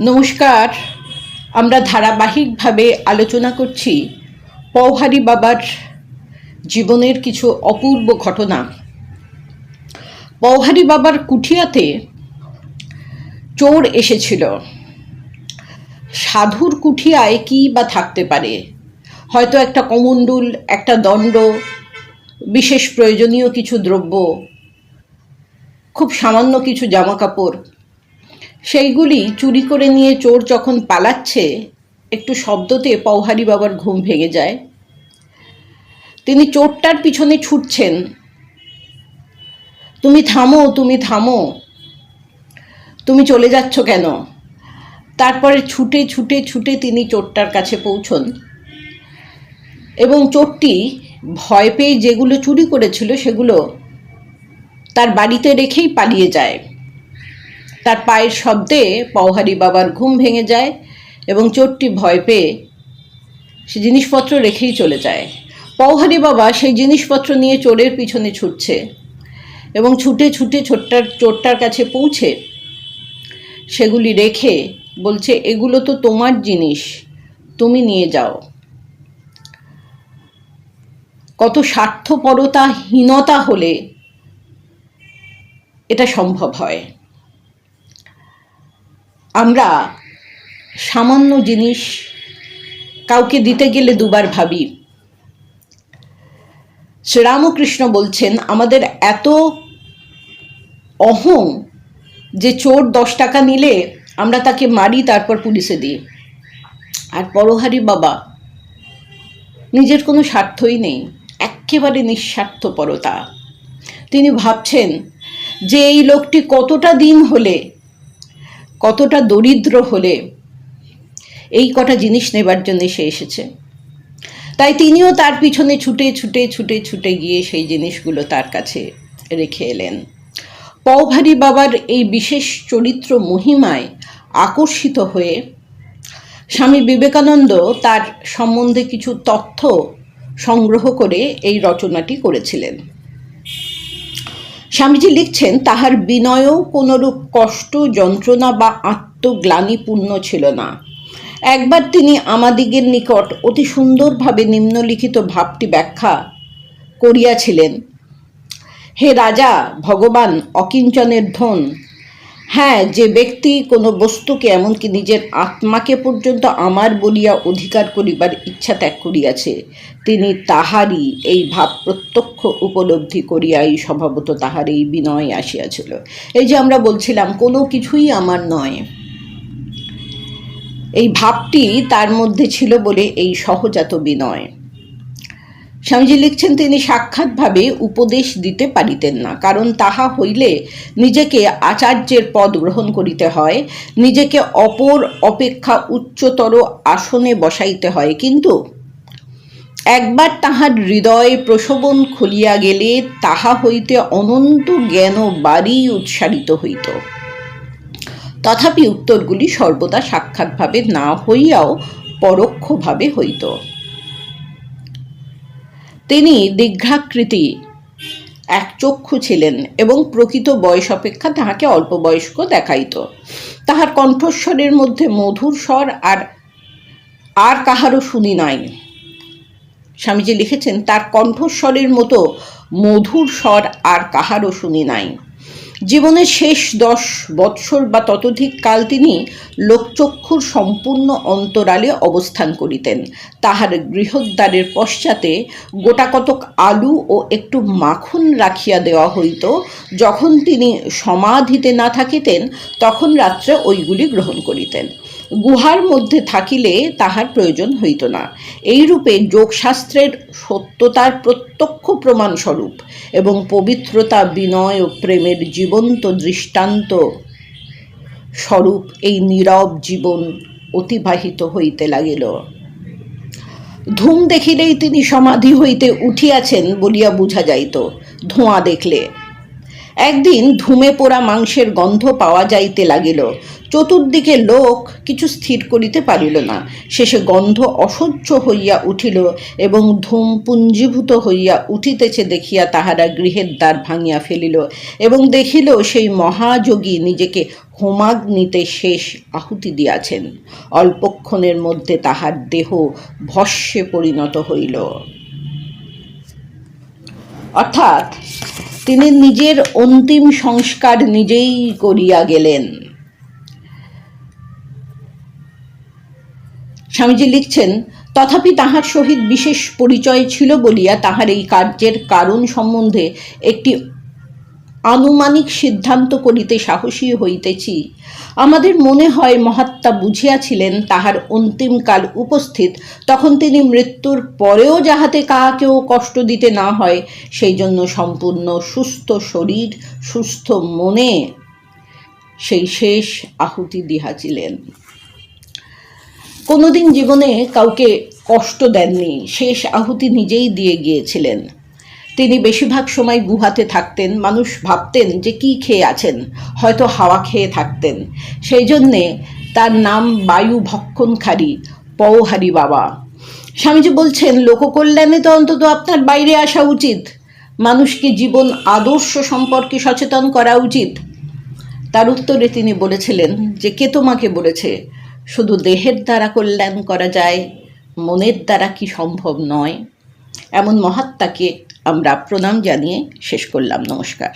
নমস্কার। আমরা ধারাবাহিকভাবে আলোচনা করছি পৌহারি বাবার জীবনের কিছু অপূর্ব ঘটনা। পৌহারি বাবার কুঠিয়াতে চোর এসেছিল। সাধুর কুঠিয়ায় কী বা থাকতে পারে? হয়তো একটা কমণ্ডুল, একটা দণ্ড, বিশেষ প্রয়োজনীয় কিছু দ্রব্য, খুব সামান্য কিছু জামা কাপড় সেইগুলি চুরি করে নিয়ে চোর যখন পালাচ্ছে, একটু শব্দতে পৌহারি বাবার ঘুম ভেঙে যায়। তিনি চোরটার পিছনে ছুটছেন। তুমি থামো তুমি থামো। তুমি চলে যাচ্ছ কেন? তারপরে ছুটে ছুটে ছুটে তিনি চোরটার কাছে পৌঁছন। এবং চোরটি ভয় পেয়ে যেগুলো চুরি করেছিল সেগুলো তার বাড়িতে রেখেই পালিয়ে যায়। তার পায়ের শব্দে পওহারি বাবার ঘুম ভেঙে যায় এবং চোরটি ভয় পেয়ে সে জিনিসপত্র রেখেই চলে যায়। পওহারি বাবা সেই জিনিসপত্র নিয়ে চোরের পিছনে ছুটছে এবং ছুটে ছুটে ছোট্টার, চোরটার কাছে পৌঁছে সেগুলি রেখে বলছে, এগুলো তো তোমার জিনিস, তুমি নিয়ে যাও। কত স্বার্থপরতা হীনতা হলে এটা সম্ভব হয়। আমরা সামান্য জিনিস কাউকে দিতে গেলে দুবার ভাবি। শ্রীরামকৃষ্ণ বলছেন, আমাদের এত অহং যে চোর দশ টাকা নিলে আমরা তাকে মারি, তারপর পুলিশে দিই। আর পরহারি বাবা, নিজের কোনো স্বার্থই নেই একেবারে নিঃস্বার্থপরতা। তিনি ভাবছেন যে এই লোকটি কতটা দিন হলে কতটা দরিদ্র হলে এই কটা জিনিস নেবার জন্য সে এসেছে। তাই তিনিও তার পিছনে ছুটে ছুটে ছুটে ছুটে গিয়ে সেই জিনিসগুলো তার কাছে রেখে এলেন। পওভারি বাবার এই বিশেষ চরিত্র মহিমায় আকর্ষিত হয়ে স্বামী বিবেকানন্দ তার সম্বন্ধে কিছু তথ্য সংগ্রহ করে এই রচনাটি করেছিলেন। স্বামীজি লিখছেন, তাহার বিনয়ও কোনরূপ কষ্ট, যন্ত্রণা বা আত্মগ্লানিপূর্ণ ছিল না। একবার তিনি আমাদিগের নিকট অতি সুন্দরভাবে নিম্নলিখিত ভাবটি ব্যাখ্যা করিয়াছিলেন, হে রাজা, ভগবান অকিঞ্চনের ধন হ্যাঁ যে ব্যক্তি কোনো বস্তুকে এমনকি নিজের আত্মাকে পর্যন্ত আমার বলিয়া অধিকার করিবার ইচ্ছা ত্যাগ করিয়াছে, তিনি তাহারই এই ভাব প্রত্যক্ষ উপলব্ধি করিয়াই স্বভাবত তাহার এই বিনয় আসিয়াছিল। এই যে আমরা বলছিলাম, কোনো কিছুই আমার নয়। এই ভাবটি তার মধ্যে ছিল বলে এই সহজাত বিনয়। স্বামীজি লিখছেন, তিনি সাক্ষাৎভাবে উপদেশ দিতে পারিতেন না। কারণ তাহা হইলে নিজেকে আচার্যের পদ গ্রহণ করিতে হয়, নিজেকে অপর অপেক্ষা উচ্চতর আসনে বসাইতে হয়। কিন্তু একবার তাহার হৃদয় প্রসবন খুলিয়া গেলে তাহা হইতে অনন্ত জ্ঞান বাড়ি উৎসারিত হইত। তথাপি উত্তরগুলি সর্বদা সাক্ষাৎভাবে না হইয়াও পরোক্ষভাবে হইত। তিনি দীর্ঘাকৃতি, এক চক্ষু ছিলেন এবং প্রকৃত বয়স অপেক্ষা তাহাকে অল্প বয়স্ক দেখাইত। তাহার কণ্ঠস্বরের মধ্যে মধুর স্বর আর আর কাহারও শুনি নাই। স্বামীজি লিখেছেন, তার কণ্ঠস্বরের মতো মধুর স্বর আর কাহারও শুনি নাই। জীবনের শেষ দশ বৎসর বা ততোধিক কাল তিনি লোকচক্ষুর সম্পূর্ণ অন্তরালে অবস্থান করিতেন। তাহার গৃহদ্বারের পশ্চাতে গোটাকতক আলু ও একটু মাখন রাখিয়া দেওয়া হইত। যখন তিনি সমাধিতে না থাকিতেন, তখন রাত্রে ওইগুলি গ্রহণ করিতেন। গুহার মধ্যে থাকিলে তাহার প্রয়োজন হইত না। এইরূপে যোগশাস্ত্রের সত্যতার প্রত্যক্ষ প্রমাণস্বরূপ এবং পবিত্রতা, বিনয় ও প্রেমের জীবন্ত দৃষ্টান্ত স্বরূপ এই নীরব জীবন অতিবাহিত হইতে লাগিল। ধূম দেখিলেই তিনি সমাধি হইতে উঠিয়াছেন বলিয়া বুঝা যাইত। ধোঁয়া দেখলে একদিন ধুমে পোড়া মাংসের গন্ধ পাওয়া যাইতে লাগিল। চতুর্দিকে লোক কিছু স্থির করিতে পারিল না। শেষে গন্ধ অসহ্য হইয়া উঠিল এবং ধূম পুঞ্জীভূত হইয়া উঠিতেছে দেখিয়া তাহারা গৃহের দ্বার ভাঙিয়া ফেলিল এবং দেখিল সেই মহাযোগী নিজেকে হোমাগ্নিতে শেষ আহুতি দিয়াছেন। অল্পক্ষণের মধ্যে তাহার দেহ ভস্যে পরিণত হইল। অর্থাৎ তিনি নিজের অন্তিম সংস্কার নিজেই করিয়া গেলেন। স্বামীজি লিখছেন, তথাপি তাহার সহিত বিশেষ পরিচয় ছিল বলিয়া তাহার এই কার্যের কারণ সম্বন্ধে একটি আনুমানিক সিদ্ধান্ত করিতে সাহসী হইতেছি। আমাদের মনে হয় মহাত্মা বুঝিয়াছিলেন তাহার অন্তিমকাল উপস্থিত, তখন তিনি মৃত্যুর পরেও যাহাতে কাহাকেও কষ্ট দিতে না হয় সেই জন্য সম্পূর্ণ সুস্থ শরীর, সুস্থ মনে সেই শেষ আহুতি দিহাছিলেন কোনোদিন জীবনে কাউকে কষ্ট দেননি, শেষ আহুতি নিজেই দিয়ে গিয়েছিলেন। তিনি বেশিরভাগ সময় গুহাতে থাকতেন। মানুষ ভাবতেন যে কি খেয়ে আছেন, হয়তো হাওয়া খেয়ে থাকতেন। সেই জন্যে তার নাম বায়ু ভক্ষণকারী পওহারি বাবা। স্বামীজি বলছেন, লোককল্যাণে তো অন্তত আপনার বাইরে আসা উচিত। মানুষকে জীবন আদর্শ সম্পর্কে সচেতন করা উচিত। তার উত্তরে তিনি বলেছিলেন যে, কে তোমাকে বলেছে? শুধু দেহের দ্বারা কল্যাণ করা যায়, মনের দ্বারা কি সম্ভব নয়? এমন মহাত্মাকে আমরা প্রণাম জানিয়ে শেষ করলাম। নমস্কার।